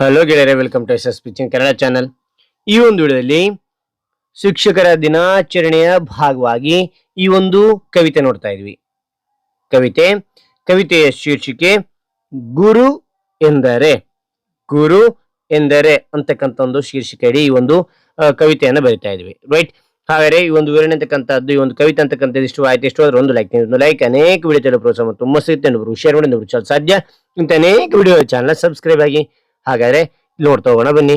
Hello ಗೆಳೆಯರೆ welcome to S S pitching Kannada channel ಈ ಒಂದು ವಿಡಿಯೋದಲ್ಲಿ ಶಿಕ್ಷಕರ ದಿನಾಚರಣೆಯ ಭಾಗವಾಗಿ ಈ ಒಂದು ಕವಿತೆ ನೋಡ್ತಾ ಇದ್ವಿ. ಕವಿತೆ, ಕವಿತೆಯ ಶೀರ್ಷಿಕೆ, ಗುರು ಎಂದರೆ ಗುರು ಎಂದರೆ ಅಂತಕ್ಕಂಥ ಒಂದು ಶೀರ್ಷಿಕೆ ಅಡಿ ಈ ಒಂದು ಕವಿತೆಯನ್ನು ಬರಿತಾ ಇದ್ವಿ. ರೈಟ್ ಹಾಗಾದರೆ ಈ ಒಂದು ವಿವರಣೆ ಅಂತಕ್ಕಂಥದ್ದು, ಈ ಒಂದು ಕವಿತೆ ಅಂತಕ್ಕಂಥದ್ದು ಇಷ್ಟು ಆಯ್ತು. ಇಷ್ಟು ಒಂದು ಲೈಕ್ ಒಂದು ಲೈಕ್ ಅನೇಕ ವಿಡಿಯೋ ಪ್ರೋತ್ಸಾಹ ತುಂಬ ಸಿಗುತ್ತೆ. ಶೇರ್ ಮಾಡಿ ಚಾನಲ್ ಸಾಧ್ಯ. ಇಂಥ ಅನೇಕ ವಿಡಿಯೋ ಚಾನಲ್ ಸಬ್ಸ್ಕ್ರೈಬ್ ಆಗಿ. ಹಾಗಾದ್ರೆ ನೋಡ್ ನೋಡ್ತಾ ಹೋಗೋಣ ಬನ್ನಿ.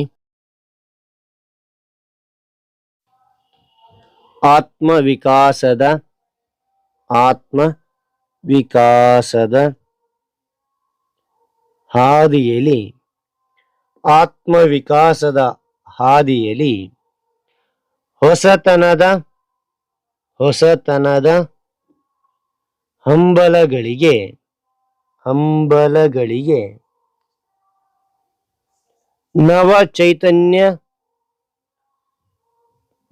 ಆತ್ಮ ವಿಕಾಸದ ಆತ್ಮ ವಿಕಾಸದ ಹಾದಿಯಲ್ಲಿ ಆತ್ಮ ವಿಕಾಸದ ಹಾದಿಯಲ್ಲಿ ಹೊಸತನದ ಹೊಸತನದ ಹಂಬಲಗಳಿಗೆ ಹಂಬಲಗಳಿಗೆ ನವ ಚೈತನ್ಯ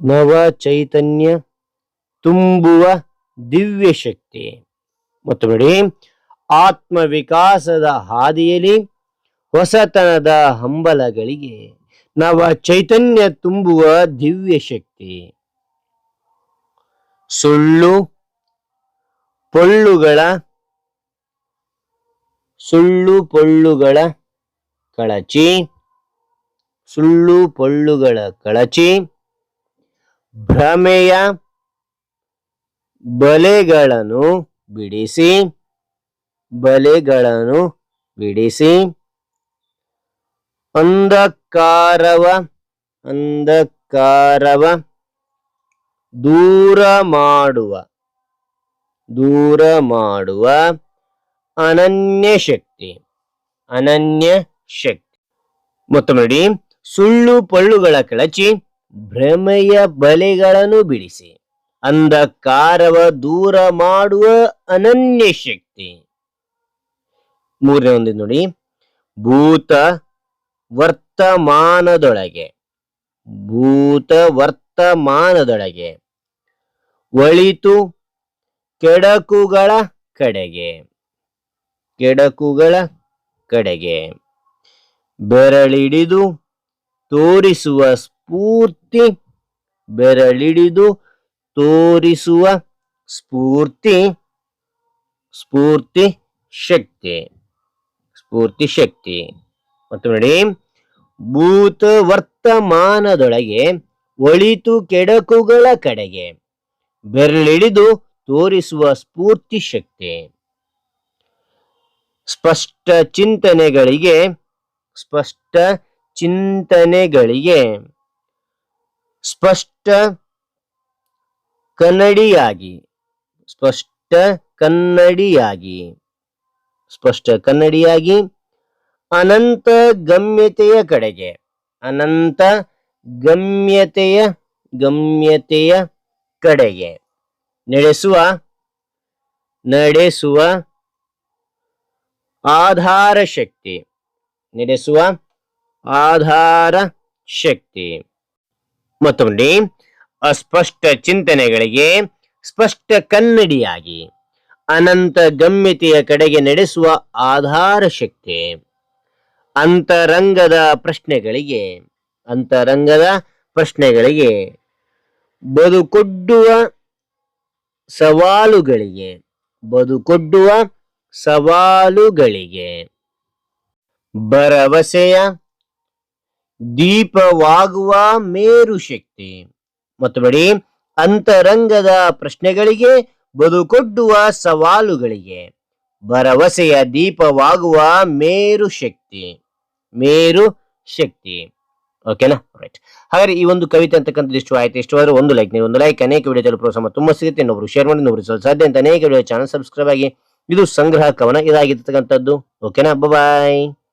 ನವ ಚೈತನ್ಯ ತುಂಬುವ ದಿವ್ಯ ಶಕ್ತಿ ಮತ್ತು ನೋಡಿ ಆತ್ಮ ವಿಕಾಸದ ಹಾದಿಯಲ್ಲಿ ಹೊಸತನದ ಹಂಬಲಗಳಿಗೆ ನವ ಚೈತನ್ಯ ತುಂಬುವ ದಿವ್ಯ ಶಕ್ತಿ ಸುಳ್ಳು, ಪೊಳ್ಳುಗಳ ಸುಳ್ಳು ಪೊಳ್ಳುಗಳ ಕಳಚಿ ಸುಳ್ಳು ಪೊಳ್ಳುಗಳ ಕಳಚಿ, ಭ್ರಮೆಯ ಬಲೆಗಳನ್ನು ಬಿಡಿಸಿ ಬಲೆಗಳನ್ನು ಬಿಡಿಸಿ, ಅಂಧಕಾರವ ಅಂಧಕಾರವ ದೂರ ಮಾಡುವ ದೂರ ಮಾಡುವ ಅನನ್ಯ ಶಕ್ತಿ ಅನನ್ಯ ಶಕ್ತಿ. ಮತ್ತು ನೋಡಿ ಸುಳ್ಳು ಪಳ್ಳುಗಳ ಕೆಳಚಿ ಭ್ರಮೆಯ ಬಲೆಗಳನ್ನು ಬಿಡಿಸಿ. ಅಂಧಕಾರವ ದೂರ ಮಾಡುವ ಅನನ್ಯ ಶಕ್ತಿ. ಮೂರನೇ ಒಂದು ನೋಡಿ. ಭೂತ ವರ್ತಮಾನದೊಳಗೆ. ಭೂತ ವರ್ತಮಾನದೊಳಗೆ. ಒಳಿತು ಕೆಡಕುಗಳ ಕಡೆಗೆ. ಕೆಡಕುಗಳ ಕಡೆಗೆ. ಬೆರಳಿಡಿದು ತೋರಿಸುವ ಸ್ಫೂರ್ತಿ, ಬೆರಳಿಡಿದು ತೋರಿಸುವ ಸ್ಫೂರ್ತಿ ಸ್ಫೂರ್ತಿ ಶಕ್ತಿ ಸ್ಫೂರ್ತಿ ಶಕ್ತಿ. ಮತ್ತು ನೋಡಿ ಭೂತ ವರ್ತಮಾನದೊಳಗೆ ಒಳಿತು ಕೆಡಕುಗಳ ಕಡೆಗೆ ಬೆರಳಿಡಿದು ತೋರಿಸುವ ಸ್ಫೂರ್ತಿ ಶಕ್ತಿ. ಸ್ಪಷ್ಟ ಚಿಂತನೆಗಳಿಗೆ, ಸ್ಪಷ್ಟ ಚಿಂತನೆಗಳಿಗೆ ಸ್ಪಷ್ಟ ಕನ್ನಡಿಯಾಗಿ ಸ್ಪಷ್ಟ ಕನ್ನಡಿಯಾಗಿ ಸ್ಪಷ್ಟ ಕನ್ನಡಿಯಾಗಿ ಅನಂತ ಗಮ್ಯತೆಯ ಕಡೆಗೆ, ಅನಂತ ಗಮ್ಯತೆಯ ಗಮ್ಯತೆಯ ಕಡೆಗೆ ನಡೆಸುವ ನಡೆಸುವ ಆಧಾರ ಶಕ್ತಿ ನಡೆಸುವ ಆಧಾರ ಶಕ್ತಿ. ಮತ್ತೊಂದು, ಅಸ್ಪಷ್ಟ ಚಿಂತನೆಗಳಿಗೆ ಸ್ಪಷ್ಟ ಕನ್ನಡಿಯಾಗಿ, ಅನಂತ ಗಮ್ಯತೆಯ ಕಡೆಗೆ ನಡೆಸುವ ಆಧಾರ ಶಕ್ತಿ. ಅಂತರಂಗದ ಪ್ರಶ್ನೆಗಳಿಗೆ ಅಂತರಂಗದ ಪ್ರಶ್ನೆಗಳಿಗೆ ಬದುಕೊಡ್ಡುವ ಸವಾಲುಗಳಿಗೆ ಬದುಕೊಡ್ಡುವ ಸವಾಲುಗಳಿಗೆ ಭರವಸೆಯ ದೀಪವಾಗುವ ಮೇರು ಶಕ್ತಿ. ಮತ್ತು ಬಡಿ ಅಂತರಂಗದ ಪ್ರಶ್ನೆಗಳಿಗೆ ಬದುಕೊಡ್ಡುವ ಸವಾಲುಗಳಿಗೆ, ಭರವಸೆಯ ದೀಪವಾಗುವ ಮೇರು ಶಕ್ತಿ. ಮೇರು ಶಕ್ತಿ. ಓಕೆನಾ ರೈಟ್ ಹಾಗಾದ್ರೆ ಈ ಒಂದು ಕವಿತೆ ಅಂತಕ್ಕಂಥದ್ದು ಇಷ್ಟು ಆಯ್ತು? ಆದ್ರೆ ಒಂದು ಲೈಕ್ ನೀವು ಒಂದು ಲೈಕ್ ಅನೇಕ ವಿಡಿಯೋ ಪ್ರೋತ್ಸಾಹ ತುಂಬ ಸಿಗುತ್ತೆ. ಇನ್ನೊಬ್ರು ಶೇರ್ ಮಾಡಿ, ಇನ್ನೊಬ್ರು ಸಾಧ್ಯ ಅಂತ ಅನೇಕ ವಿಡಿಯೋ ಚಾನಲ್ ಸಬ್ಸ್ಕ್ರೈಬ್ ಆಗಿ. ಇದು ಸಂಗ್ರಹ ಕವನ. ಇದಾಗಿರ್ತಕ್ಕಂಥದ್ದು. ಓಕೆನಾ ಬಾಯ್